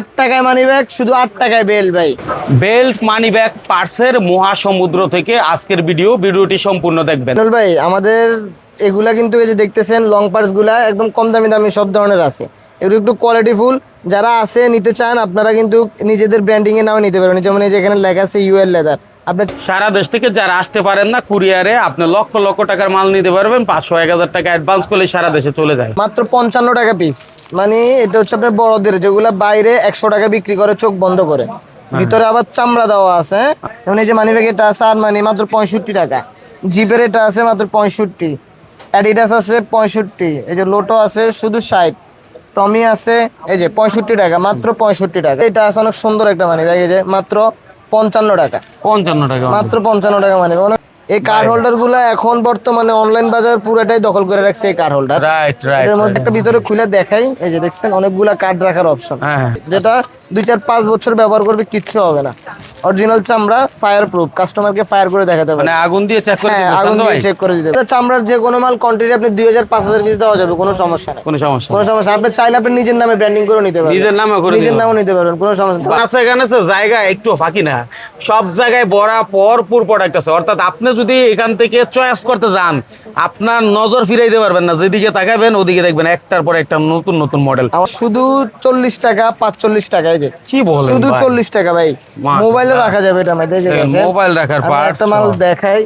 আট টাকায় money bag শুধু আট টাকায় বেল্ট ভাই। বেল্ট মানি ব্যাগ পার্সের মহাসমুদ্র থেকে আজকের ভিডিও ভিডিওটি সম্পূর্ণ দেখবেন। ভাই আমাদের এগুলা কিন্তু এই যে দেখতেছেন লং পার্সগুলা একদম কম দামি দামি সব ধরনের আছে। এগুলো একটু কোয়ালিটি ফুল যারা আছে নিতে চান আপনারা কিন্তু নিজেদের ব্র্যান্ডিং এ নামে নিতে পারবেন। যেমন এই যে এখানে লেখা আছে ইউএল লেদার আপনার সারা দেশ থেকে যারা আসতে পারেন না কুরিয়ারে আপনি লক্ষ লক্ষ টাকার মাল নিতে পারবেন পাঁচশো এক হাজার টাকা অ্যাডভান্স করলে সারা দেশে চলে যায়। মাত্র পঞ্চান্ন টাকা পিস মানে এটা হচ্ছে আপনার বড়দের যেগুলা বাইরে একশো টাকা বিক্রি করে চোখ বন্ধ করে। ভিতরে আবার চামড়া দেওয়া আছে হ্যাঁ? যেমন এই যে মানি ব্যাগ এটা আছে আর মানি মাত্র পঁয়ষট্টি টাকা। জিপের এটা আছে মাত্র পঁয়ষট্টি। অ্যাডিডাস আছে পঁয়ষট্টি। এই যে লোটো আছে শুধু ষাট। টমি আছে এই যে পঁয়ষট্টি টাকা মাত্র পঁয়ষট্টি টাকা। এটা আছে অনেক সুন্দর একটা মানি ব্যাগ এই যে মাত্র পঞ্চান্ন টাকা। পঞ্চান্ন টাকা মাত্র। পঞ্চান্ন টাকা মানে এই কার্ড হোল্ডারগুলা এখন বর্তমানে অনলাইন বাজার পুরোটাই দখল করে রাখছে এই কার্ড হোল্ডার রাইট রাইট এর মধ্যে একটা ভিতরে খুলে দেখাই। এই যে দেখছেন অনেকগুলা কার্ড রাখার অপশন হ্যাঁ হ্যাঁ। যেটা দুই চার পাঁচ বছর ব্যবহার করবে কিচ্ছু হবে না। অরিজিনাল চামড়া ফায়ার প্রুফ কাস্টমারকে ফায়ার করে দেখাতে পারে মানে আগুন দিয়ে চেক করে হ্যাঁ আগুন দিয়ে চেক করে দিতে পারে। চামড়ার যে কোনো মাল কোয়ান্টিটি আপনি দুই হাজার পাঁচ হাজার পিস দেওয়া যাবে কোনো সমস্যা নেই। কোনো সমস্যা কোনো সমস্যা আপনি চাইলে আপনি নিজের নামে ব্র্যান্ডিং করে নিতে পারবেন। নিজের নামে করে নিজের নামও নিতে পারবেন কোনো সমস্যা নেই। আছে এখানে জায়গা একটু ফাঁকি না। সব জায়গায় বরাবর পুর প্রোডাক্ট আছে। অর্থাৎ আপনি যদি এখান থেকে চয়েস করতে যান আপনার নজর ফিরাইতে পারবেন না। যেদিকে তাকাবেন ওদিকে দেখবেন একটার পর একটা নতুন নতুন মডেল শুধু চল্লিশ টাকা পাঁচচল্লিশ টাকা যে কি বলেন শুধু ভাই? চল্লিশ টাকা ভাই। মাশাআল্লাহ। মোবাইলে রাখা যাবে এটা দেখেন, মোবাইল রাখার parts একটা মাল দেখাই।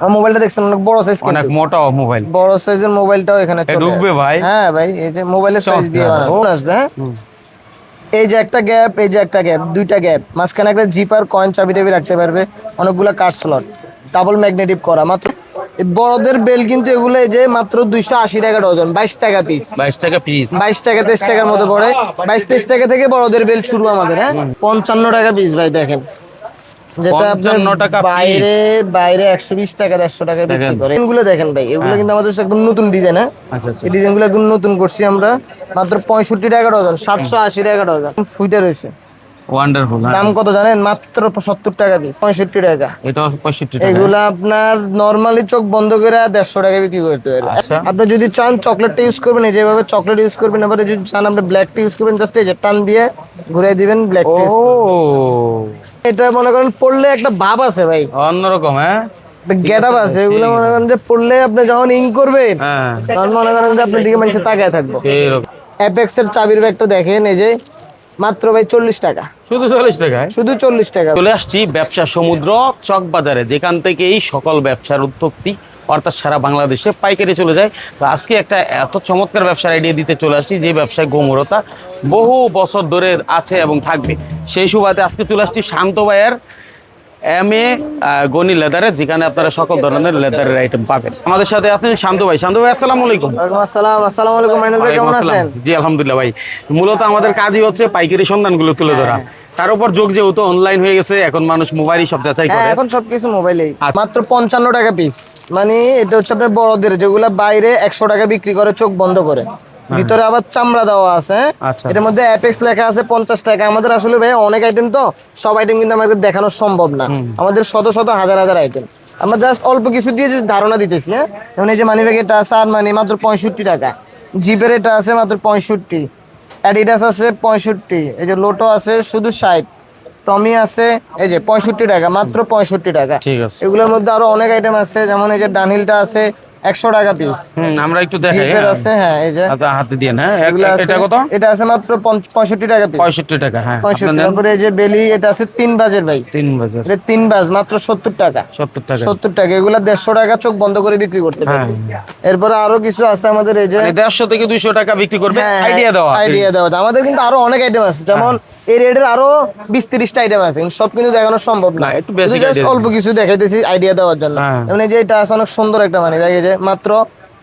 আমার মোবাইলটা দেখছেন অনেক বড় সাইজ অনেক মোটা মোবাইল। বড় সাইজের মোবাইলটাও এখানে চলে। ঢুকবে ভাই? হ্যাঁ ভাই এই যে মোবাইলের সাইজ দিয়ে বানানো। আসবে হ্যাঁ? এই যে একটা গ্যাপ এই যে একটা গ্যাপ দুইটা গ্যাপ মাঝখানে একটা জিপার কয়েন চাবি টাবি রাখতে পারবে। অনেকগুলা কার্ড স্লট ডাবল ম্যাগনেটিভ করা। মাত্র বড়দের বেল কিন্তু এগুলো যে মাত্র দুইশো আশি টাকা ডজন বাইশ টাকা পিস বাইশ টাকা পিস বাইশ টাকা তেইশ টাকার মতো পড়ে। বাইশ তেইশ টাকা থেকে বড়দের বেল শুরু আমাদের হ্যাঁ? পঞ্চান্ন টাকা পিস ভাই দেখেন। যেটা আপনার টাকা বাইরে বাইরে একশো বিশ টাকা দেড়শো টাকা বিক্রি দেখেন। করে। এগুলো দেখেন ভাই এগুলো কিন্তু আমাদের একদম নতুন ডিজাইন হ্যাঁ? আচ্ছা আচ্ছা। এই ডিজাইনগুলো একদম নতুন করছি আমরা। মাত্র পঁয়ষট্টি টাকা ডজন সাতশো আশি টাকা ডজন। ফুইটা রয়েছে। ওয়ান্ডারফুল দাম কত জানেন? মাত্র সত্তর টাকা পিস টাকা। এটা পঁয়ষট্টি টাকা। এগুলা আপনার নর্মালি চোখ বন্ধ করে দেড়শো টাকা বিক্রি করতে আচ্ছা। আপনি যদি চান চকলেটটা ইউজ করবেন এই যেভাবে চকলেট ইউজ করবেন এবারে যদি চান আপনি ব্ল্যাকটা ইউজ করবেন জাস্ট এই যে টান দিয়ে ঘুরে দিবেন ব্ল্যাক ও। এটা মনে করেন পড়লে একটা ভাব আছে ভাই। অন্যরকম হ্যাঁ? আছে এগুলো মনে করেন যে পড়লে আপনি যখন ইং করবেন হ্যাঁ। তখন মনে করেন যে আপনার দিকে মানুষ তাকায় থাকব। সেরকম অ্যাপেক্স এর চাবির ব্যাগটা দেখেন এই যে। মাত্র ভাই চল্লিশ টাকা। শুধু চল্লিশ টাকা শুধু চল্লিশ টাকা। চলে আসছি ব্যবসা সমুদ্র চক বাজারে যেখান থেকে এই সকল ব্যবসার উৎপত্তি অর্থাৎ সারা বাংলাদেশে পাইকারি চলে যায়। তো আজকে একটা এত চমৎকার ব্যবসার আইডিয়া দিতে চলে আসছি যে ব্যবসায় গোমরতা বহু বছর ধরে আছে এবং থাকবে। সেই সুবাদে আজকে চলে আসছি শান্ত ভাইয়ের এম এ গনি লেদারে যেখানে আপনারা সকল ধরনের লেদারের আইটেম পাবেন। আমাদের সাথে আছেন শান্ত ভাই। শান্ত ভাই আসসালামু আলাইকুম। আসসালাম। আসসালামু আলাইকুম ভাই কেমন আছেন? জি আলহামদুলিল্লাহ ভাই। মূলত আমাদের কাজই হচ্ছে পাইকারি সন্ধানগুলো তুলে ধরা। তার উপর যোগ যেহেতু অনলাইন হয়ে গেছে এখন মানুষ মোবাইলই সব যাচাই হ্যাঁ করে। এখন সবকিছু মোবাইলেই আচ্ছা। মাত্র পঞ্চান্ন টাকা পিস মানে এটা হচ্ছে আপনার বড়দের যেগুলা বাইরে একশো টাকা বিক্রি করে চোখ বন্ধ করে। ভিতরে আবার চামড়া দেওয়া আছে। হ্যাঁ? আচ্ছা। এটার মধ্যে অ্যাপেক্স লেখা আছে পঞ্চাশ টাকা। আমাদের আসলে ভাই অনেক আইটেম তো সব আইটেম কিন্তু আমাদের দেখানো সম্ভব না। আমাদের শত শত হাজার হাজার আইটেম আমরা জাস্ট অল্প কিছু দিয়ে ধারণা দিতেছি হ্যাঁ? যেমন এই যে মানি ব্যাগ এটা আছে আর মানি মাত্র পঁয়ষট্টি টাকা। জিপের এটা আছে মাত্র পঁয়ষট্টি। অ্যাডিডাস আছে পঁয়ষট্টি। এই যে লোটো আছে শুধু ষাট। টমি আছে এই যে পঁয়ষট্টি টাকা মাত্র পঁয়ষট্টি টাকা। ঠিক আছে। এগুলোর মধ্যে আরও অনেক আইটেম আছে। যেমন এই যে ডানহিলটা আছে একশো টাকা পিস আমরা একটু দেখাই হ্যাঁ। আছে হ্যাঁ এই যে। হাতে হাতে দিয়ে হ্যাঁ এটা কত? এটা আছে মাত্র পঁয়ষট্টি টাকা পিস পঁয়ষট্টি টাকা হ্যাঁ পঁয়ষট্টি তারপরে এই যে বেলি এটা আছে তিন বাজের ভাই। তিন বাজার। এটা তিন বাজ মাত্র সত্তর টাকা। সত্তর টাকা। সত্তর টাকা এগুলা দেড়শো টাকা চোখ বন্ধ করে বিক্রি করতে হ্যাঁ। পারবে এরপরে আরও কিছু আছে আমাদের এই যে মানে দেড়শো থেকে দুইশো টাকা বিক্রি করবে আইডিয়া দেওয়া আইডিয়া দেওয়া। আমাদের কিন্তু আরও অনেক আইটেম আছে যেমন এই রেটের আরও বিশ তিরিশটা আইটেম আছে সব কিন্তু দেখানো সম্ভব না। একটু বেশি অল্প কিছু দেখাইতেছি আইডিয়া দেওয়ার জন্য। মানে যে এটা আছে অনেক সুন্দর একটা মানে ব্যাগ যে মাত্র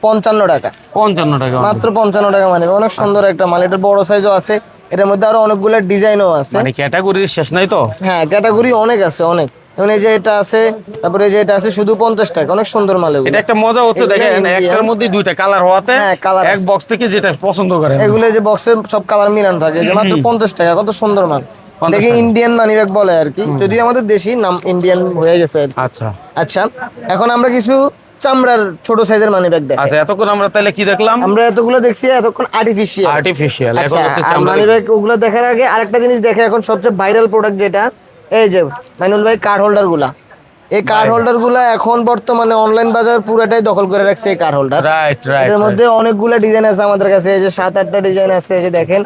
পঞ্চান্ন টাকা। পঞ্চান্ন টাকা মাত্র পঞ্চান্ন টাকা মানে অনেক সুন্দর একটা মাল এটা বড় সাইজও আছে। এটার মধ্যে আরও অনেকগুলো ডিজাইনও আছে। মানে ক্যাটাগরির শেষ নাই তো? হ্যাঁ ক্যাটাগরি অনেক আছে অনেক। যেমন এই যে এটা আছে তারপরে এই যে এটা আছে শুধু পঞ্চাশ টাকা অনেক সুন্দর মাল এটা একটা মজা হচ্ছে দেখেন একটার মধ্যে দুইটা কালার হওয়াতে হ্যাঁ, এক বক্স থেকে যেটা পছন্দ করে। এগুলো যে বক্সে সব কালার মিলানো থাকে যে মাত্র পঞ্চাশ টাকা কত সুন্দর মাল। 50 দেখে ইন্ডিয়ান মানি ব্যাগ বলে আর কি। যদিও আমাদের দেশি নাম ইন্ডিয়ান হয়ে গেছে আচ্ছা। আচ্ছা এখন আমরা কিছু চামড়ার ছোট সাইজের মানি ব্যাগ দেখাই। আচ্ছা এতক্ষণ আমরা তাহলে কি দেখলাম? আমরা এতগুলো দেখছি এতক্ষণ আর্টিফিশিয়াল আর্টিফিশিয়াল এখন আচ্ছা হচ্ছে চামড়া মানি ব্যাগ ওগুলো দেখার আগে আরেকটা জিনিস দেখে এখন সবচেয়ে ভাইরাল প্রোডাক্ট যেটা এই যে মাইনুল ভাই কার্ড হোল্ডারগুলা। এই কার্ড হোল্ডারগুলা এখন বর্তমানে অনলাইন বাজার পুরোটাই দখল করে রাখছে এই কার্ড হোল্ডার রাইট রাইট এর মধ্যে অনেকগুলো ডিজাইন আছে আমাদের কাছে এই যে সাত আটটা ডিজাইন আছে এই যে দেখেন।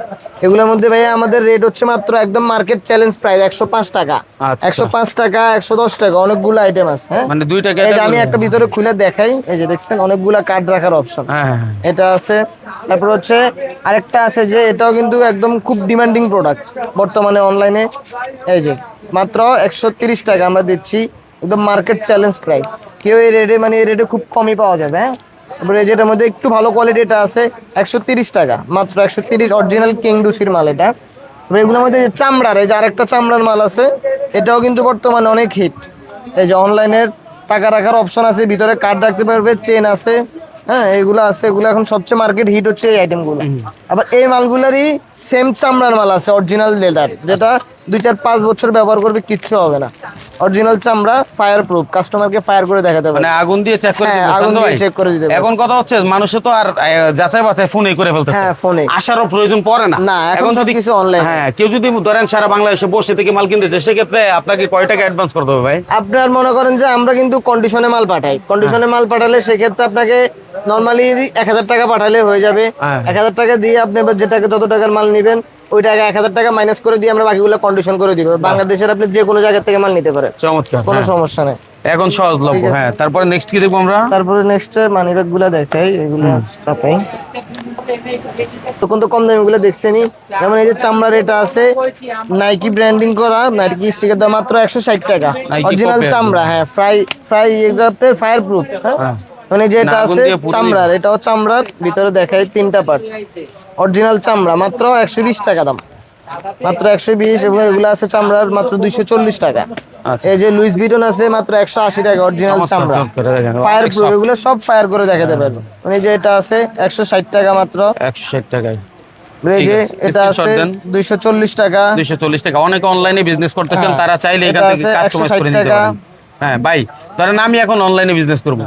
এগুলোর মধ্যে ভাইয়া আমাদের রেট হচ্ছে মাত্র একদম মার্কেট চ্যালেঞ্জ প্রাইস একশো পাঁচ টাকা। আচ্ছা। একশো পাঁচ টাকা একশো দশ টাকা অনেকগুলো আইটেম আছে হ্যাঁ? মানে দুইটা এই যে আমি একটা ভিতরে খুলে দেখাই এই যে দেখছেন অনেকগুলা কার্ড রাখার অপশন হ্যাঁ হ্যাঁ, হ্যাঁ। এটা আছে। তারপর হচ্ছে আরেকটা আছে যে এটাও কিন্তু একদম খুব ডিমান্ডিং প্রোডাক্ট বর্তমানে অনলাইনে এই যে মাত্র একশো তিরিশ টাকা আমরা দিচ্ছি। একদম মার্কেট চ্যালেঞ্জ প্রাইস কেউ এই রেটে মানে এই রেটে খুব কমই পাওয়া যাবে হ্যাঁ? তারপরে যেটার মধ্যে একটু ভালো কোয়ালিটি এটা আছে একশো তিরিশ টাকা মাত্র একশো তিরিশ অরিজিনাল কিংডুসির মাল এটা। তারপরে এগুলোর মধ্যে চামড়ার এই যে আরেকটা চামড়ার মাল আছে এটাও কিন্তু বর্তমানে অনেক হিট এই যে অনলাইনের টাকা রাখার অপশন আছে ভিতরে কার্ড রাখতে পারবে চেন আছে হ্যাঁ? এগুলো আছে এগুলো এখন সবচেয়ে মার্কেট হিট হচ্ছে এই আইটেমগুলো আবার এই মালগুলারই সেম চামড়ার মাল আছে অরিজিনাল লেদার যেটা দুই চার পাঁচ বছর ব্যবহার করবে কিচ্ছু হবে না। অরিজিনাল চামড়া ফায়ার প্রুফ কাস্টমারকে ফায়ার করে দেখাতে পারবে। মানে আগুন দিয়ে চেক করে হ্যাঁ, আগুন দিয়ে check করে দিতে পারবেন। এখন কথা হচ্ছে মানুষে তো আর যাচাই বাছাই ফোনে করে ফেলতেছে। হ্যাঁ, ফোনে। আসারও প্রয়োজন পড়ে না। না, এখন সবকিছু online। হ্যাঁ কেউ যদি ধরেন সারা বাংলাদেশে বসে থেকে মাল কিনতে চায় সেক্ষেত্রে আপনাকে কয় টাকা অ্যাডভান্স করতে হবে ভাই? আপনার মনে করেন যে আমরা কিন্তু কন্ডিশনে মাল পাঠাই। কন্ডিশনে মাল পাঠালে সেক্ষেত্রে আপনাকে নর্মালি এক হাজার টাকা পাঠালে হয়ে যাবে। হ্যাঁ। এক হাজার টাকা দিয়ে আপনি যে টাকা যত টাকার মাল নেবেন ওই টাকা এক হাজার টাকা মাইনাস করে দিয়ে আমরা বাকিগুলো কন্ডিশন করে দিব। বাংলাদেশের আপনি যে কোনো জায়গা থেকে মাল নিতে পারেন। চমৎকার কোনো হ্যাঁ। সমস্যা নেই। এখন সহজলভ্য হ্যাঁ। তারপরে নেক্সট কি দেখব আমরা? তারপরে নেক্সট মানি ব্যাগগুলা দেখাই এগুলো চাপাই তখন তো কম দামি গুলো দেখছেনি যেমন এই যে চামড়ার এটা আছে নাইকি ব্র্যান্ডিং করা নাইকি স্টিকার দাম মাত্র একশো ষাট টাকা। অরিজিনাল চামড়া হ্যাঁ ফ্রাই ফ্রাই এগ্রাফটের ফায়ার প্রুফ হ্যাঁ। মানে যে এটা আছে চামড়ার এটাও চামড়ার ভিতরে দেখাই তিনটা পার্ট অরিজিনাল চামড়া মাত্র একশো বিশ টাকা দাম। মাত্র একশো বিশ এবং এগুলো আছে চামড়ার মাত্র দুইশো চল্লিশ টাকা। আচ্ছা। এই যে লুইস বিটন আছে মাত্র একশো আশি টাকা অরিজিনাল চামড়া। ফায়ার প্রুফ এগুলো সব ফায়ার করে দেখাতে পারবে মানে যে এটা আছে একশো ষাট টাকা মাত্র। একশো ষাট টাকায়। এই যে এটা আছে দেন। দুইশো চল্লিশ টাকা। দুইশো চল্লিশ টাকা অনেকে অনলাইনে বিজনেস করতে চান হ্যাঁ, তারা চাইলে এখান এটা থেকে কাস্টমাইজ 160 করে নিতে টাকা। পারেন। হ্যাঁ ভাই ধরেন আমি এখন অনলাইনে বিজনেস করব।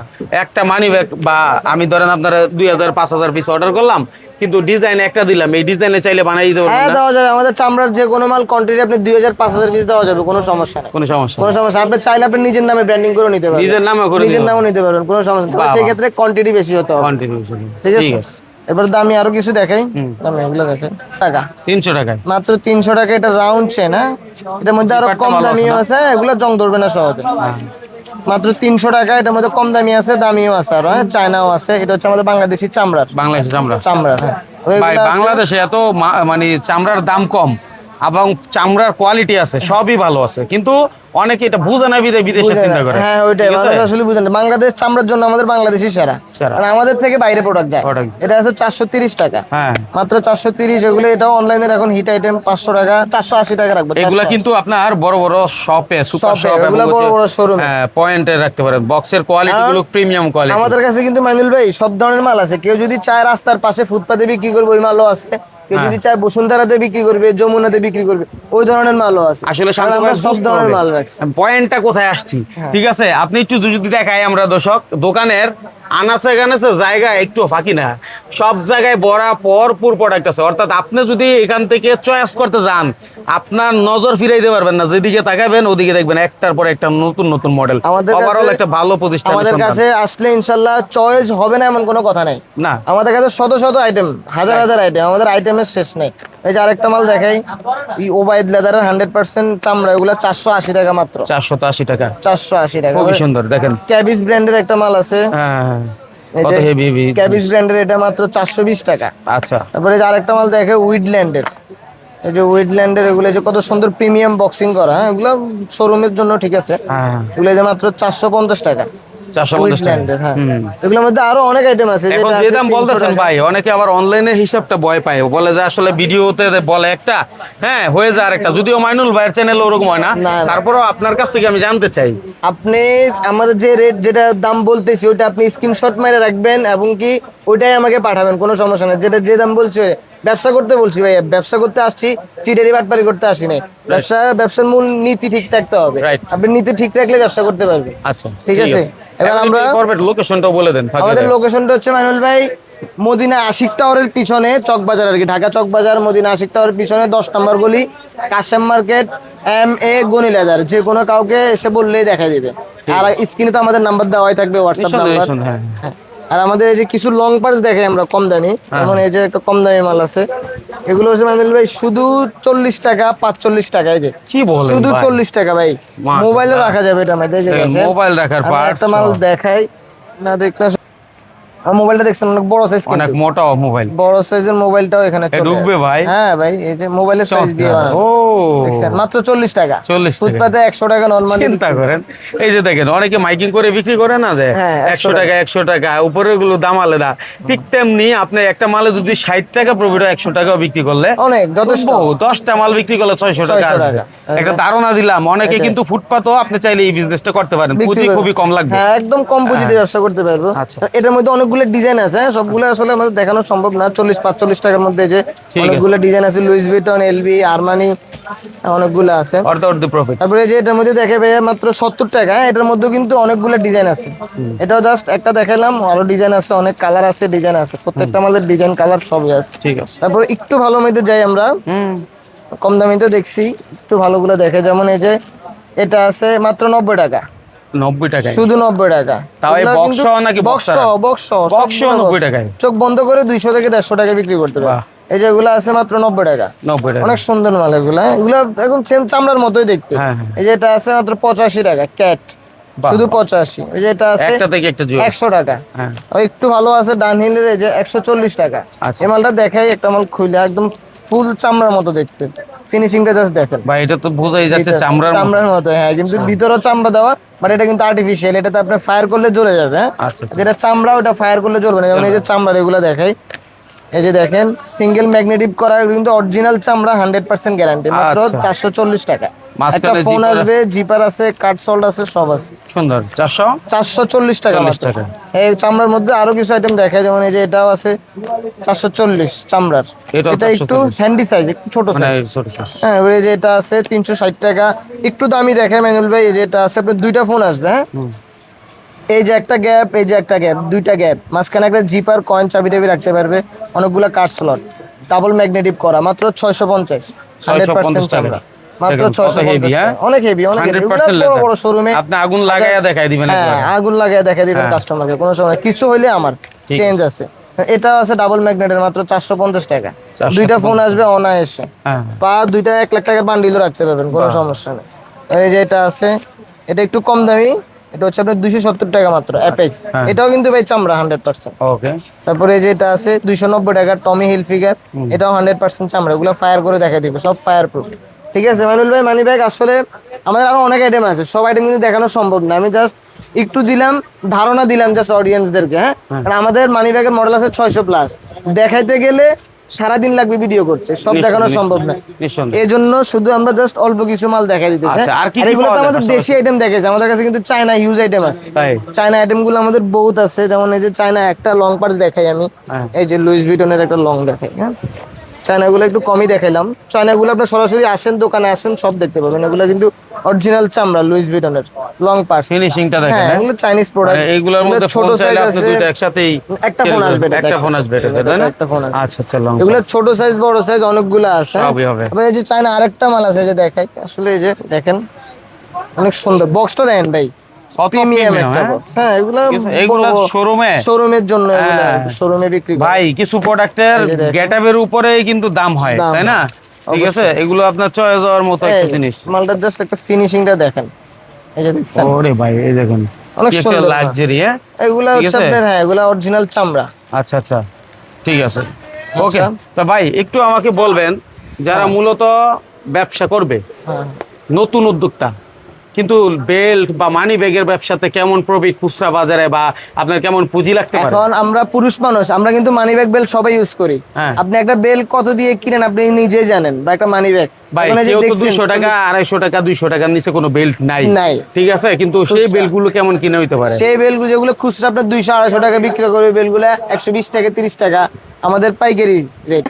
একটা মানি ব্যাগ বা আমি ধরেন আপনারা দুই হাজার পাঁচ হাজার পিস অর্ডার করলাম কিন্তু ডিজাইন একটা দিলাম এই ডিজাইনে চাইলে বানাই দিতে হ্যাঁ পারবেন না? দেওয়া যাবে। আমাদের চামড়ার যে কোনো মাল কোয়ান্টিটি আপনি দুই হাজার পাঁচ হাজার পিস দেওয়া যাবে কোনো সমস্যা নেই। কোনো সমস্যা কোনো সমস্যা আপনি চাইলে আপনি নিজের নামে ব্র্যান্ডিং করে নিতে পারবেন। নিজের নামে করে নিজের নামও নিতে পারবেন কোনো সমস্যা নেই। সেই ক্ষেত্রে কোয়ান্টিটি বেশি হতে হবে। Contribution। ঠিক আছে? এবার দামি আরও কিছু দেখাই। দামি এগুলো দেখেন। টাকা। তিনশো টাকায়। মাত্র তিনশো টাকা এটা রাউন্ড চেন হ্যাঁ? এটার মধ্যে আরও কম দামিও আছে এগুলো জং ধরবে না সহজে। মাত্র তিনশো টাকা এটার মধ্যে কম দামি আছে দামিও আছে আর হ্যাঁ চায়নাও আছে এটা হচ্ছে আমাদের বাংলাদেশি চামড়ার। বাংলাদেশি চামড়া। চামড়ার হ্যাঁ। বাংলাদেশে এত মানে চামড়ার দাম কম। এবং চামড়ার কোয়ালিটি আছে সবই ভালো আছে। কিন্তু অনেকে এটা বুঝে না বিদে বিদেশে চিন্তা করে। হ্যাঁ ওইটাই। মানুষ আসলে বুঝেন না। বাংলাদেশ চামড়ার জন্য আমাদের বাংলাদেশই সেরা। আর আমাদের থেকে বাইরে প্রোডাক্ট যায়। এটা আছে চারশো তিরিশ টাকা। হ্যাঁ। মাত্র চারশো তিরিশ এগুলো এটাও অনলাইনের এখন হিট আইটেম পাঁচশো টাকা চারশো আশি টাকা রাখব এগুলা 480 কিন্তু আপনার বড় বড় শপে সুপার শপ এগুলা বড় বড় শোরুম। হ্যাঁ পয়েন্টে রাখতে পারেন। বক্সের কোয়ালিটি গুলো প্রিমিয়াম কোয়ালিটি আমাদের কাছে কিন্তু মাইনুল ভাই সব ধরনের মাল আছে। কেউ যদি চায় রাস্তার পাশে ফুটপাতে বিক্রি করবে ওই মালও আছে। কেউ হ্যাঁ। যদি চায় বসুন্ধরাতে বিক্রি করবে যমুনাতে বিক্রি করবে ওই ধরনের মালও আছে আসলে আমরা সব ধরনের মাল রাখছি পয়েন্টটা কোথায় আসছি হ্যাঁ। ঠিক আছে আপনি একটু যদি দেখাই আমরা দর্শক দোকানের আনাচে গানাচে জায়গা একটু ফাঁকি না। সব জায়গায় বড়া পরপুর প্রোডাক্ট আছে। অর্থাৎ আপনি যদি এখান থেকে চয়েস করতে যান আপনার নজর ফিরাইতে পারবেন না। যেদিকে তাকাবেন ওদিকে দেখবেন একটার পর একটা নতুন নতুন মডেল আমাদের ওভারঅল একটা ভালো প্রতিষ্ঠান আমাদের কাছে আসলে ইনশাল্লাহ চয়েস হবে না এমন কোনো কথা নাই। না। আমাদের কাছে শত শত আইটেম হাজার হাজার আইটেম আমাদের আইটেমের শেষ নেই। এই যে আরেকটা মাল দেখাই। এই ওবাইদ লেদারের হান্ড্রেড পার্সেন্ট চামড়া এগুলো চারশো আশি টাকা মাত্র। চারশো আশি টাকা। চারশো আশি টাকা। খুবই সুন্দর দেখেন। ক্যাবিস ব্র্যান্ডের একটা মাল আছে। হ্যাঁ ক্যাবিস ব্র্যান্ডের এটা মাত্র চারশো বিশ টাকা। আচ্ছা। তারপরে এই যে আরেকটা মাল দেখে উইডল্যান্ডের এই যে উইডল্যান্ডের এগুলো যে কত সুন্দর প্রিমিয়াম বক্সিং করা হ্যাঁ? এগুলো শোরুমের জন্য ঠিক আছে। হ্যাঁ এগুলো যে মাত্র চারশো পঞ্চাশ টাকা। চারশো পঞ্চাশ টাকা। হ্যাঁ। এগুলোর মধ্যে আরও অনেক আইটেম আছে এখন যে দাম বলতেছেন ভাই অনেকে আবার অনলাইনের হিসাবটা ভয় পায়। বলে যে আসলে ভিডিওতে বলে একটা হ্যাঁ হয়ে যায় আরেকটা। যদিও মাইনুল ভাইয়ের চ্যানেল ওরকম হয় না না, না। তারপরেও আপনার কাছ থেকে আমি জানতে চাই। আপনি আমার যে রেট যেটা দাম বলতেছি ওটা আপনি স্ক্রিনশট মেরে রাখবেন এবং কি ওইটাই আমাকে পাঠাবেন কোনো সমস্যা নেই। যেটা যে দাম বলছি ব্যবসা করতে বলছি ভাই ব্যবসা করতে আসছি চিটারি বাটপারি করতে আসি নাই ব্যবসা ব্যবসার মূল নীতি ঠিক থাকতে হবে. আপনি নীতি ঠিক রাখলে ব্যবসা করতে পারবেন। আচ্ছা ঠিক আছে। এবার আমরা লোকেশনটাও বলে দেন আমাদের লোকেশনটা হচ্ছে মাইনুল ভাই মদিনা আশিক টাওয়ারের পিছনে চকবাজার আর কি ঢাকা চকবাজার মদিনা আশিক টাওয়ারের পিছনে দশ নম্বর গলি Kashem market M A Gani leather যে কোনো কাউকে এসে বললেই দেখা দিবে। আর স্ক্রিনে তো আমাদের নাম্বার দেওয়াই থাকবে হোয়াটসঅ্যাপ নাম্বার হ্যাঁ। আর আমাদের এই যে কিছু লং পার্স দেখাই আমরা কম দামি যেমন এই যে একটা কম দামি মাল আছে এগুলো হচ্ছে মাইনুল ভাই শুধু চল্লিশ টাকা পাঁচচল্লিশ টাকা এই যে কি বলেন শুধু? চল্লিশ টাকা ভাই। মোবাইলে রাখা যাবে এটা আমাদের। মোবাইল রাখার একটা মাল দেখাই না দেখলে আর মোবাইলটা দেখছেন অনেক বড় সাইজ অনেক মোটা মোবাইল বড় সাইজের মোবাইলটাও এখানে চলে। ঢুকবে ভাই? হ্যাঁ ভাই এই যে মোবাইলের সাইজ দিয়ে বানানো। ও। দেখছেন মাত্র চল্লিশ টাকা। 40 ফুটপাতে একশো টাকা নর্মালি চিন্তা করেন। এই যে দেখেন অনেকে মাইকিং করে বিক্রি করে না যে? হ্যাঁ, 100 টাকা একশো টাকা উপরেরগুলো দাম আলাদা। ঠিক তেমনি আপনি একটা মালে যদি ষাট টাকা প্রফিট হয় একশো টাকা বিক্রি করলে অনেক যথেষ্ট। বহু, দশটা মাল বিক্রি করলে ছয়শো টাকা 600 টাকা। একটা ধারণা দিলাম অনেকে। কিন্তু ফুটপাতও আপনি চাইলে এই বিজনেসটা করতে পারেন। পুঁজি খুবই কম লাগবে। হ্যাঁ একদম কম পুঁজিতে ব্যবসা করতে পারব। আচ্ছা। এটার মধ্যে অনেকগুলো ডিজাইন আছে হ্যাঁ, সবগুলো আসলে আমাদের দেখানো সম্ভব না। চল্লিশ পাঁচচল্লিশ টাকার মধ্যে যে। অনেকগুলো ডিজাইন আছে লুইস ভিটন এলবি আরমানি অনেকগুলো আছে। প্রফিট তারপরে যে এটার মধ্যে দেখে ভাইয়া মাত্র সত্তর টাকা হ্যাঁ, এটার মধ্যে কিন্তু অনেকগুলো ডিজাইন আছে। এটাও জাস্ট একটা দেখালাম আরও ডিজাইন আছে অনেক কালার আছে ডিজাইন আছে। প্রত্যেকটা আমাদের ডিজাইন কালার সবই আছে। ঠিক আছে। তারপরে একটু ভালো মধ্যে যাই আমরা। কম দামি তো দেখছি একটু ভালোগুলো দেখে। যেমন এই যে এটা আছে মাত্র নব্বই টাকা। নব্বই টাকায়। শুধু নব্বই টাকা। তাও এই সহ নাকি box সহ সবগুলো 90 টাকায়? চোখ বন্ধ করে দুইশো থেকে দেড়শো টাকা বিক্রি করতে পারে। এই যে এগুলো আছে মাত্র নব্বই টাকা। নব্বই টাকা। অনেক সুন্দর মাল এগুলা। এগুলা এখন সেম চামড়ার মতোই দেখতে। হ্যাঁ, হ্যাঁ। এই যে এটা আছে মাত্র পঁচাশি টাকা ক্যাট শুধু পঁচাশি। এই যে এটা আছে একটা থেকে একটা টাকা। হ্যাঁ। একটু ভালো আছে ডান হিলের এই যে একশো চল্লিশ টাকা। আচ্ছা। এই মালটা দেখাই একটা মাল খুলে একদম ফুল চামড়ার মতো দেখতে। ফিনিশিংটা জাস্ট দেখেন। ভাই এটা তো বোঝাই যাচ্ছে চামড়ার মতো। চামড়ার মতো হ্যাঁ কিন্তু ভিতরে চামড়া দেওয়া বাট এটা কিন্তু আর্টিফিশিয়াল এটা তো আপনি ফায়ার করলে জ্বলে যাবে হ্যাঁ? আচ্ছা আচ্ছা। যেটা চামড়া ওটা ফায়ার করলে জ্বলবে না। যেমন এই যে চামড়া এগুলো দেখাই এই যে দেখেন সিঙ্গেল ম্যাগনেটিক করা কিন্তু অরিজিনাল চামড়া হান্ড্রেড পার্সেন্ট গ্যারান্টি মাত্র আচ্ছা। চারশো চল্লিশ টাকা। একটা ফোন আসবে জিপার আছে কাট সল্ট আছে সব আছে। সুন্দর। চারশো? চারশো চল্লিশ টাকা 40 টাকা। এই চামড়ার মধ্যে আরও কিছু আইটেম দেখায় যেমন এই যে এটাও আছে চারশো চল্লিশ চামড়ার। এটা একটু হ্যান্ডি সাইজ একটু ছোট মানে সাইজ ছোট। হ্যাঁ এবারে যে এটা আছে তিনশো ষাট টাকা। একটু দামি দেখে ম্যানুয়াল ভাই এই যে এটা আছে আপনার দুইটা ফোন আসবে হ্যাঁ। এই যে একটা গ্যাপ এই যে একটা গ্যাপ দুইটা গ্যাপ। মাঝখানে একটা জিপার কয়েন চাবি টাবি রাখতে পারবে। অনেকগুলো কার্ড স্লট ডাবল ম্যাগনেটিভ করা মাত্র ছয়শো পঞ্চাশ। হান্ড্রেড পার্সেন্ট টাকা। চামড়া মাত্র ছয়শো হ্যাঁ? অনেক হেভি অনেক হেভি বড় বড় শোরুমে আপনি আগুন লাগাইয়া দেখাই দিবেন হ্যাঁ আগুন লাগিয়ে দেখা দিবেন হ্যাঁ। কাস্টমারকে কোনো সময় কিছু হইলে আমার চেঞ্জ আছে। এটা আছে ডাবল ম্যাগনেটের মাত্র চারশো পঞ্চাশ টাকা। দুইটা ফোন আসবে অনায়াসে। হ্যাঁ। বা দুইটা এক লাখ টাকার বান্ডিলও রাখতে পারবেন কোনো সমস্যা নেই। এই যে এটা আছে এটা একটু কম দামি। এটা হচ্ছে আপনার দুইশো সত্তর টাকা মাত্র অ্যাপেক্স হ্যাঁ। এটাও কিন্তু ভাই চামড়া হান্ড্রেড পার্সেন্ট ওকে। তারপরে এই যে এটা আছে দুইশো নব্বই টাকার টমি হিল ফিগার এটাও হান্ড্রেড পার্সেন্ট চামড়া এগুলো ফায়ার করে দেখা দিবে সব ফায়ার প্রুফ ঠিক আছে মানুল ভাই মানি ব্যাগ আসলে আমাদের আরও অনেক আইটেম আছে সব আইটেম কিন্তু দেখানো সম্ভব না। আমি জাস্ট একটু দিলাম ধারণা দিলাম জাস্ট অডিয়েন্সদেরকে হ্যাঁ? কারণ আমাদের মানি ব্যাগের মডেল আছে ছয়শো প্লাস দেখাইতে গেলে সারাদিন লাগবে ভিডিও করতে। সব দেখানো সম্ভব না। এই জন্য শুধু আমরা জাস্ট অল্প কিছু মাল দেখা দিতে চাই আর কি কি এগুলো তো আমাদের দেশি আইটেম দেখেছে আমাদের কাছে কিন্তু চায়না হিউজ আইটেম আছে। চায়না আইটেমগুলো আমাদের বহুত আছে। যেমন এই যে চায়না একটা লং পার্স দেখাই আমি। হ্যাঁ। এই যে লুইস ভিটনের একটা লং দেখাই হ্যাঁ? চায়না গুলো একটু কমই দেখাইলাম। চায়নাগুলো আপনার সরাসরি আসেন দোকানে আসেন সব দেখতে পাবেন। এগুলো কিন্তু অরিজিনাল চামড়া লুইস ভিটনের লং পার্স ফিনিশিংটা দেখেন হ্যাঁ হ্যাঁ? এগুলো চাইনিজ প্রোডাক্ট মানে এইগুলোর মধ্যে ফোন চাইলে আপনি দুইটা একসাথেই একটা ফোন আসবে একটা ফোন আসবে এটাতে, তাই না? একটা ফোন। আচ্ছা আচ্ছা লং এগুলো ছোট সাইজ বড় সাইজ অনেকগুলো আছে? সবই হবে। এবার এই যে চায়না আরেকটা মাল আছে যে দেখাই। আসলে এই যে দেখেন অনেক সুন্দর। বক্সটা দেন ভাই। প্রিমিয়াম হ্যাঁ? হ্যাঁ এগুলো এগুলো শোরুমে শোরুমের জন্য এগুলো হ্যাঁ। শোরুমে বিক্রি ভাই কিছু প্রোডাক্টের এই যে দেখেন। গেটআপের উপরেই কিন্তু দাম হয় তাই না? ঠিক আছে এগুলো আপনার চয়েস হওয়ার মতো একটা এই, জিনিস। মালটার জাস্ট একটা ফিনিশিংটা দেখেন। এই যে দেখছেন। ওরে ভাই এই দেখুন। অনেক সুন্দর। লাক্সারি হ্যাঁ? এগুলা হচ্ছে আপনার হ্যাঁ এগুলা অরিজিনাল চামড়া। আচ্ছা আচ্ছা। ঠিক আছে। ওকে আচ্ছা। তো ভাই একটু আমাকে বলবেন যারা মূলত ব্যবসা করবে হ্যাঁ। নতুন উদ্যোক্তা কিন্তু বেল্ট বা মানি ব্যাগের ব্যবসাতে কেমন প্রফিট খুচরা বাজারে বা আপনার কেমন পুঁজি লাগতে পারে? এখন আমরা পুরুষ মানুষ আমরা কিন্তু মানি ব্যাগ বেল্ট সবাই ইউজ করি। হ্যাঁ। আপনি একটা বেল্ট কত দিয়ে কিনেন আপনি নিজে জানেন বা একটা মানি ব্যাগ টাকা আড়াইশো টাকা দুইশো টাকার নিচে কোনো বেল্ট নাই। নাই। ঠিক আছে? কিন্তু সেই কেমন কিনে হইতে পারে? সেই যেগুলো খুচরা আপনার দুইশো আড়াইশো টাকা বিক্রি করবে বেলগুলো একশো বিশ টাকা তিরিশ টাকা আমাদের পাইকারি রেট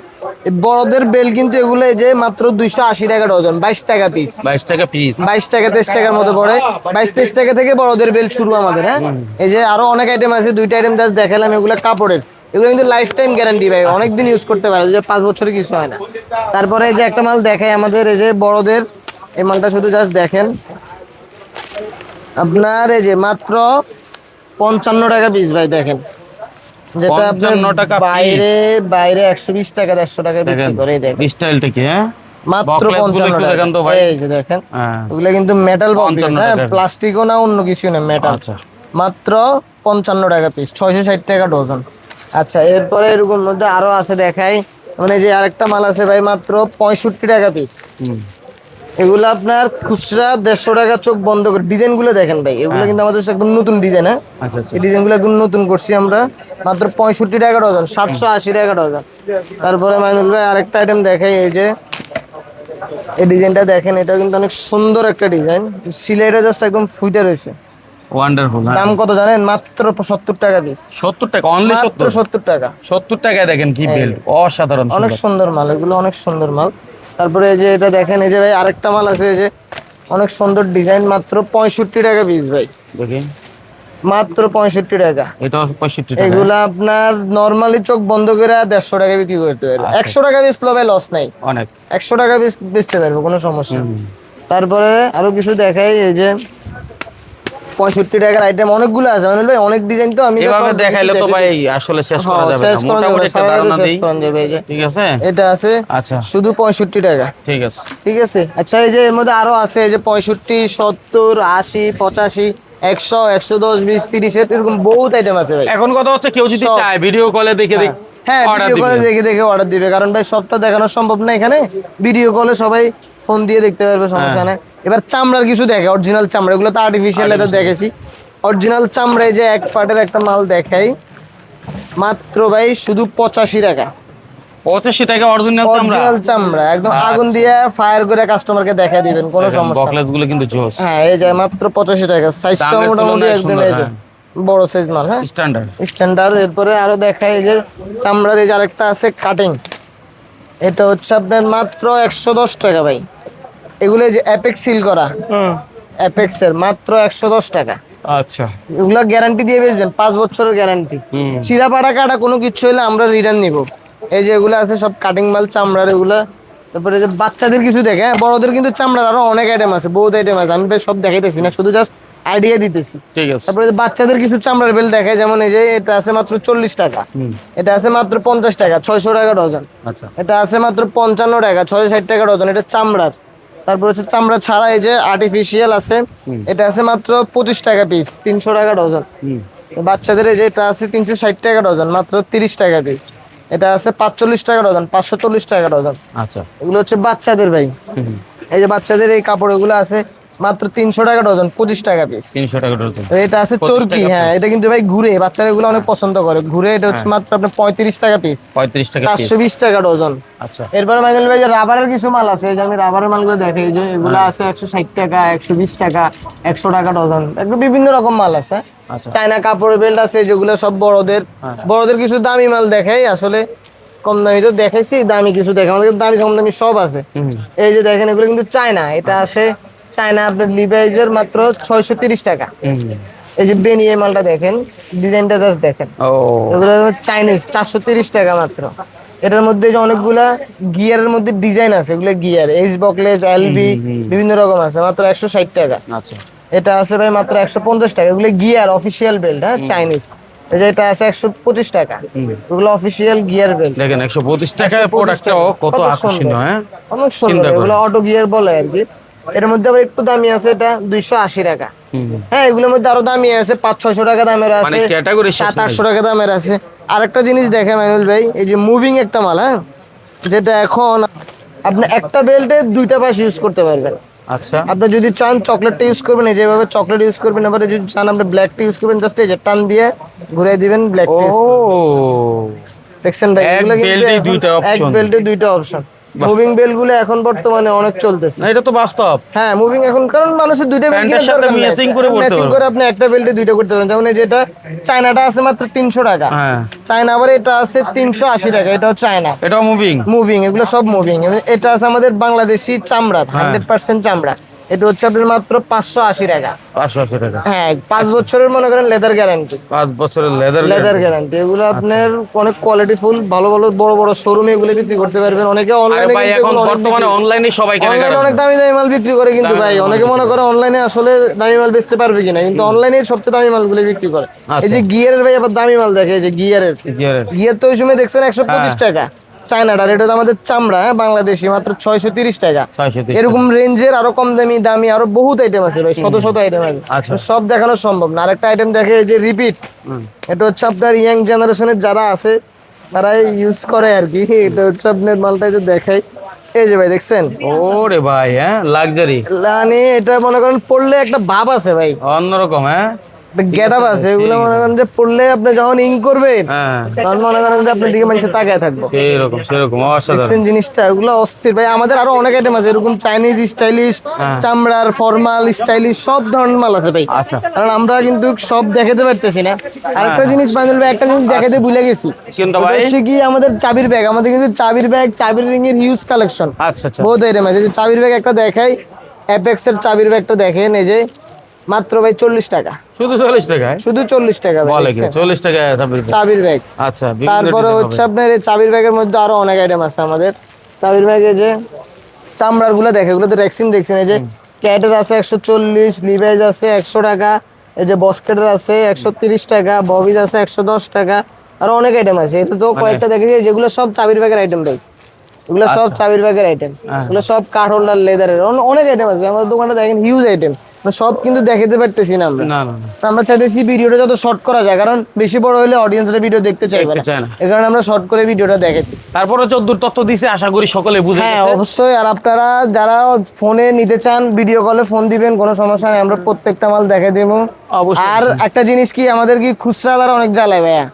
বড়দের বেল কিন্তু এগুলো এই যে মাত্র দুইশো আশি টাকা ডজন বাইশ টাকা পিস বাইশ টাকা পিস বাইশ টাকা তেইশ টাকার মতো পড়ে। বাইশ তেইশ টাকা থেকে বড়দের বেল শুরু আমাদের হ্যাঁ? এই যে আরও অনেক আইটেম আছে দুইটা আইটেম জাস্ট দেখালাম এগুলো কাপড়ের। এগুলো কিন্তু লাইফ টাইম গ্যারান্টি ভাই অনেকদিন ইউজ করতে পারে যে পাঁচ বছরে কিছু হয় না। তারপরে এই যে একটা মাল দেখাই আমাদের এই যে বড়দের এই মালটা শুধু জাস্ট দেখেন। আপনার এই যে মাত্র পঞ্চান্ন টাকা পিস ভাই দেখেন। যেটা আপনার 55 টাকা বাইরে বাইরে একশো বিশ টাকা দেড়শো টাকা বিক্রি করে দেখেন। স্টাইলটা কি হ্যাঁ? মাত্র Boxless গুলো পঞ্চান্ন তো ভাই। এই যে দেখেন হ্যাঁ। ওগুলো কিন্তু মেটাল বক্স 55 হ্যাঁ? টাকা। প্লাস্টিকও না অন্য কিছু না মেটাল আচ্ছা। মাত্র পঞ্চান্ন টাকা পিস ছয়শো ষাট টাকা ডজন আচ্ছা এরপরে এরকম মধ্যে আরও আছে দেখাই। মানে যে আরেকটা মাল আছে ভাই মাত্র পঁয়ষট্টি টাকা পিস। এগুলো আপনার খুচরা দেড়শো টাকা চোখ বন্ধ করে ডিজাইনগুলো দেখেন ভাই এগুলো কিন্তু আমাদের একদম নতুন ডিজাইন হ্যাঁ? আচ্ছা আচ্ছা। এই ডিজাইনগুলো একদম নতুন করছি আমরা মাত্র পঁয়ষট্টি টাকা ডজন সাতশো আশি টাকা ডজন। তারপরে মাইনুল ভাই আরেকটা আইটেম দেখাই এই যে এই ডিজাইনটা দেখেন এটা কিন্তু অনেক সুন্দর একটা ডিজাইন। সিলাইটা জাস্ট একদম ফুটে রয়েছে। ওয়ান্ডারফুল দাম কত জানেন? মাত্র সত্তর টাকা পিস সত্তর টাকা অনলি মাত্র সত্তর? সত্তর টাকা। সত্তর টাকায় দেখেন কি বেল্ট অসাধারণ অনেক। সুন্দর মাল এগুলো অনেক সুন্দর মাল। তারপরে এই যে এটা দেখেন এই যে ভাই আরেকটা মাল আছে এই যে অনেক সুন্দর ডিজাইন মাত্র পঁয়ষট্টি টাকা পিস ভাই। দেখেন। মাত্র পঁয়ষট্টি টাকা। এটা পঁয়ষট্টি টাকা। এগুলা আপনার নর্মালি চোখ বন্ধ করে দেড়শো টাকা বিক্রি করতে পারবে। আচ্ছা। একশো টাকা বেচলে ভাই লস নাই। অনেক। একশো টাকা পিস বেচতে পারবে কোনো সমস্যা। তারপরে আরও কিছু দেখাই এই যে পঁয়ষট্টি টাকার আইটেম অনেকগুলো আছে। মানে ভাই অনেক ডিজাইন তো আমি এভাবে দেখাইলে তো ভাই আসলে শেষ করা হ্যাঁ, যাবে না মোটামুটি একটা ধারণা দিই। ঠিক আছে? এটা আছে আচ্ছা। শুধু পঁয়ষট্টি টাকা। ঠিক আছে। ঠিক আছে? আচ্ছা এই যে এর মধ্যে আরও আছে এই যে পঁয়ষট্টি সত্তর আশি পঁচাশি একশো একশো দশ বিশ তিরিশ এরকম বহুত আইটেম আছে ভাই। এখন কথা হচ্ছে কেউ যদি চায় ভিডিও কলে দেখে দেখ হ্যাঁ ভিডিও কলে দেখে দেখে অর্ডার দিবে। কারণ ভাই সবটা দেখানো সম্ভব না এখানে। ভিডিও কলে সবাই ফোন দিয়ে দেখতে পারবে সমস্যা হ্যাঁ। নেই। এবার চামড়ার কিছু দেখে অরিজিনাল চামড়া এগুলো তো আর্টিফিশিয়াল এটা দেখেছি অরিজিনাল চামড়ায় যে এক পার্টের একটা মাল দেখাই মাত্র ভাই শুধু পঁচাশি টাকা। পঁচাশি টাকা অরিজিনাল চামড়া? অরিজিনাল চামড়া একদম আচ্ছা। আগুন দিয়ে ফায়ার করে কাস্টমারকে দেখা দিবেন কোনো সমস্যা নেই। বকলেসগুলো কিন্তু জোস। হ্যাঁ এই যে মাত্র পঁচাশি টাকা। সাইজটা মোটামুটি একদম সুন্দর, এই যে বড় সাইজ মাল হ্যাঁ? স্ট্যান্ডার্ড স্ট্যান্ডার্ড এরপরে আরও এই যে চামড়ার এই যে আরেকটা আছে কাটিং এটা হচ্ছে আপনার মাত্র একশো দশ টাকা ভাই। এগুলো যে অ্যাপেক্স সিল করা। অ্যাপেক্স এর মাত্র একশো দশ টাকা। আচ্ছা। এগুলো গ্যারান্টি দিয়ে বেচবেন পাঁচ বছরের গ্যারান্টি চিরা পাড়া কাটা কোনো কিছু হলে আমরা রিটার্ন নিব। এই যে এগুলো আছে সব কাটিং মাল চামড়ার এগুলো। তারপরে যে বাচ্চাদের কিছু দেখে হ্যাঁ বড়দের কিন্তু চামড়ার আরও অনেক আইটেম আছে বহুত আইটেম আছে আমি সব দেখাইতেছি না শুধু জাস্ট আইডিয়া দিতেছি। ঠিক আছে। তারপরে বাচ্চাদের কিছু চামড়ার বেল দেখায় যেমন এই যে এটা আছে মাত্র চল্লিশ টাকা। এটা আছে মাত্র পঞ্চাশ টাকা ছয়শো টাকা ডজন। আচ্ছা। এটা আছে মাত্র পঞ্চান্ন টাকা ছয়শো ষাট টাকা ডজন এটা চামড়ার। তারপর হচ্ছে চামড়া ছাড়া এই যে আর্টিফিশিয়াল আছে এটা আছে মাত্র পঁচিশ টাকা পিস তিনশো টাকা ডজন বাচ্চাদের এই যে এটা আছে তিনশো ষাট টাকা ডজন মাত্র তিরিশ টাকা পিস এটা আছে পাঁচচল্লিশ টাকা ডজন পাঁচশো চল্লিশ টাকা ডজন আচ্ছা। এগুলো হচ্ছে বাচ্চাদের ভাই। এই যে বাচ্চাদের এই কাপড় এগুলো আছে মাত্র তিনশো টাকা ডজন পঁচিশ টাকা পিস তিনশো টাকা ডজন। এটা আছে 25 চরকি হ্যাঁ এটা কিন্তু ভাই ঘুরে বাচ্চারা এগুলো অনেক পছন্দ করে। ঘুরে এটা হচ্ছে মাত্র আপনার পঁয়ত্রিশ টাকা পিস পঁয়ত্রিশ টাকা চারশো বিশ টাকা ডজন। আচ্ছা। এরপরে মাইনুল ভাই যে রাবারের কিছু মাল আছে যে আমি রাবারের মালগুলো দেখি যে এগুলো আছে একশো ষাট টাকা একশো বিশ টাকা একশো টাকা ডজন। একটু বিভিন্ন রকম মাল আছে। আচ্ছা। চায়না কাপড়ের বেল্ট আছে যেগুলো সব বড়দের। হ্যাঁ। বড়দের কিছু দামি মাল দেখাই আসলে কম দামি তো দেখাইছি দামি কিছু দেখে আমাদের দামি কম দামি সব আছে। এই যে দেখেন এগুলো কিন্তু চায়না এটা আছে চায়না আপনার লিভাইজের মাত্র ছয়শো তিরিশ টাকা। এই যে বেনি এই মালটা দেখেন ডিজাইনটা জাস্ট দেখেন। এগুলো চাইনিজ চারশো তিরিশ টাকা মাত্র। এটার মধ্যে যে অনেকগুলা গিয়ারের মধ্যে ডিজাইন আছে এগুলো গিয়ার এইচ বকলেস এলবি বিভিন্ন রকম আছে মাত্র একশো ষাট টাকা। আচ্ছা। এটা আছে ভাই মাত্র একশো পঞ্চাশ টাকা। এগুলো গিয়ার অফিসিয়াল বেল্ট হ্যাঁ চাইনিজ এটা আছে একশো পঁচিশ টাকা। এগুলো অফিসিয়াল গিয়ার বেল্ট দেখেন একশো পঁচিশ প্রোডাক্টটাও কত আকর্ষণীয় হ্যাঁ? অনেক সুন্দর। এগুলো অটো গিয়ার বলে আর কি। এর মধ্যে আবার একটু দামি আছে এটা দুইশো আশি টাকা। হ্যাঁ এগুলোর মধ্যে আরও দামি আছে পাঁচ ছয়শো টাকা দামের মানে আছে সাত আটশো টাকা দামের আছে। আরেকটা জিনিস দেখে ম্যানুয়াল ভাই এই যে মুভিং একটা মাল হ্যাঁ? যেটা এখন আপনি একটা বেল্টে দুইটা পাশ ইউজ করতে পারবেন। আচ্ছা। আপনি যদি চান চকলেটটা ইউজ করবেন এই যেভাবে চকলেট ইউজ করবেন এবার যদি চান আপনি ব্ল্যাকটা ইউজ করবেন জাস্ট এই যে টান দিয়ে ঘুরিয়ে দিবেন ব্ল্যাক ও। দেখছেন ভাই এগুলো কিন্তু এক বেল্টে দুইটা অপশন মুভিং বেলগুলো এখন বর্তমানে অনেক চলতেছে। না এটা তো বাস্তব। হ্যাঁ মুভিং এখন কারণ মানুষের দুইটা বেল্ট প্যান্টের সাথে ম্যাচিং করে ম্যাচিং করে আপনি একটা বেল্টে দুইটা করতে পারেন। যেমন যেটা চায়নাটা আছে মাত্র তিনশো টাকা। হ্যাঁ। চায়না আবার এটা আছে তিনশো আশি টাকা। এটা হচ্ছে চায়না এটাও মুভিং মুভিং এগুলো সব মুভিং এটা আছে আমাদের বাংলাদেশি চামড়া হ্যাঁ। হান্ড্রেড পার্সেন্ট চামড়া। এটা হচ্ছে আপনার মাত্র পাঁচশো আশি টাকা। পাঁচশো আশি টাকা। হ্যাঁ পাঁচ বছরের মনে করেন লেদার গ্যারান্টি পাঁচ বছরের লেদার লেদার গ্যারান্টি এগুলো আচ্ছা। আপনার অনেক কোয়ালিটি ফুল ভালো ভালো বড় বড় শোরুমে এগুলো বিক্রি করতে পারবেন। অনেকে অনলাইনে এখন বর্তমানে অনলাইনে সবাই অনলাইনে অনেক দামি দামি মাল বিক্রি করে কিন্তু ভাই। অনেকে মনে করে। অনলাইনে আসলে দামি মাল বেচতে পারবে কিনা কিন্তু অনলাইনে সবচেয়ে দামি মালগুলো বিক্রি করে। এই যে গিয়ারের ভাই আবার দামি মাল দেখে এই যে গিয়ারের গিয়ারের গিয়ার তো ওই সময় দেখছেন একশো পঁচিশ হ্যাঁ। টাকা। চায়নাটার এটা আমাদের চামড়া হ্যাঁ? বাংলাদেশি মাত্র ছয়শো তিরিশ টাকা। এরকম রেঞ্জের আরও কম দামি দামি আরও বহুত আইটেম আছে ভাই শত শত আইটেম আছে। আচ্ছা। সব দেখানো সম্ভব না। আরেকটা আইটেম দেখে যে রিপিট এটা হচ্ছে আপনার ইয়াং জেনারেশনের যারা আছে তারা ইউজ করে আর কি। এটা হচ্ছে আপনার মালটা যে দেখাই। এই যে ভাই দেখছেন? ওরে ভাই হ্যাঁ? লাক্সারি মানে এটা মনে করেন পড়লে একটা ভাব আছে ভাই। অন্যরকম হ্যাঁ? গেট আপ আছে এগুলো মনে করেন যে পড়লে আপনি যখন ইং করবেন হ্যাঁ। তখন মনে করেন যে আপনার দিকে মানুষ তাকায় থাকব। সেরকম সেরকম অসাধারণ। জিনিসটা এগুলো অস্থির। ভাই আমাদের আরও অনেক আইটেম আছে এরকম চাইনিজ স্টাইলিশ চামড়ার ফর্মাল স্টাইলিশ সব ধরনের মাল আছে ভাই। আচ্ছা। কারণ আমরা কিন্তু সব দেখাতে পারতেছি না। আরেকটা জিনিস ফাইনাল ভাই একটা জিনিস দেখাতে ভুলে গেছি। ভাই? হচ্ছে কি আমাদের চাবির ব্যাগ আমাদের কিন্তু চাবির ব্যাগ চাবির রিং এর হিউজ কালেকশন আচ্ছা আচ্ছা। বহুত আইটেম আছে। চাবির ব্যাগ একটা দেখাই অ্যাপেক্স এর চাবির ব্যাগটা দেখেন এই যে। মাত্র ভাই চল্লিশ টাকা। শুধু চল্লিশ টাকায় শুধু চল্লিশ টাকা? চল্লিশ টাকা চাবির ব্যাগ। আচ্ছা তারপরে হচ্ছে আপনার এই চাবির ব্যাগের মধ্যে আরও অনেক আইটেম আছে আমাদের। চাবির ব্যাগে যে চামড়ারগুলো দেখে এগুলো তো রেক্সিন দেখছেন এই যে ক্যাটের আছে একশো চল্লিশ লিভাইজ আছে একশো টাকা এই যে বস্কেটের আছে একশো তিরিশ টাকা ববিজ আছে একশো দশ টাকা আরও অনেক আইটেম আছে। এটা তো কয়েকটা দেখেছি যেগুলো সব চাবির ব্যাগের আইটেম ভাই। এগুলো সব আচ্ছা। চাবির ব্যাগের আইটেম হ্যাঁ। এগুলো সব কাঠ হোল্ডার লেদারের অনেক আইটেম আছে। আমাদের দোকানটা দেখেন হিউজ আইটেম সব কিন্তু দেখাতে পারতেছি না আমরা। আমরা চাইতেছি ভিডিওটা যত শর্ট করা যায়। কারণ বেশি বড় হলে অডিয়েন্সরা ভিডিও দেখতে চাইবে দেখতে না। এই কারণে আমরা শর্ট করে ভিডিওটা দেখাচ্ছি। তারপরে চোদ্দোর তথ্য দিছে আশা করি সকলে বুঝে হ্যাঁ অবশ্যই। আর আপনারা যারা ফোনে নিতে চান ভিডিও কলে ফোন দিবেন কোনো সমস্যা নেই। আমরা প্রত্যেকটা মাল দেখে দিব। অবশ্যই। আর একটা জিনিস কি আমাদের কি খুচরালারা অনেক জ্বালায় ভাইয়া?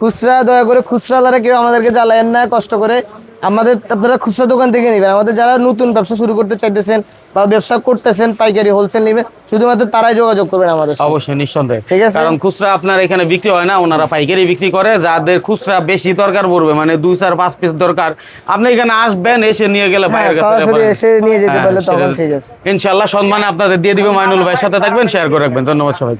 খুচরা দয়া করে খুচরালারা কেউ আমাদেরকে জ্বালায়েন না কষ্ট করে। আমাদের আপনারা খুচরা দোকান থেকে নেবেন। আমাদের যারা নতুন ব্যবসা শুরু করতে চাইতেছেন বা ব্যবসা করতেছেন পাইকারি হোলসেল নেবেন শুধুমাত্র তারাই যোগাযোগ করবেন আমাদের অবশ্যই নিঃসন্দেহে। ঠিক আছে। কারণ খুচরা আপনার এখানে বিক্রি হয় না ওনারা পাইকারি বিক্রি করে যাদের খুচরা বেশি দরকার পড়বে মানে দুই চার পাঁচ পিস দরকার। আপনি এখানে আসবেন এসে নিয়ে গেলে হ্যাঁ, সরাসরি এসে নিয়ে যেতে হ্যাঁ, পারলে তখন সেটা- ঠিক আছে। ইনশাল্লাহ সম্মানে আপনাদের দিয়ে দিবে মাইনুল ভাইয়ের সাথে থাকবেন শেয়ার করে রাখবেন। ধন্যবাদ সবাইকে।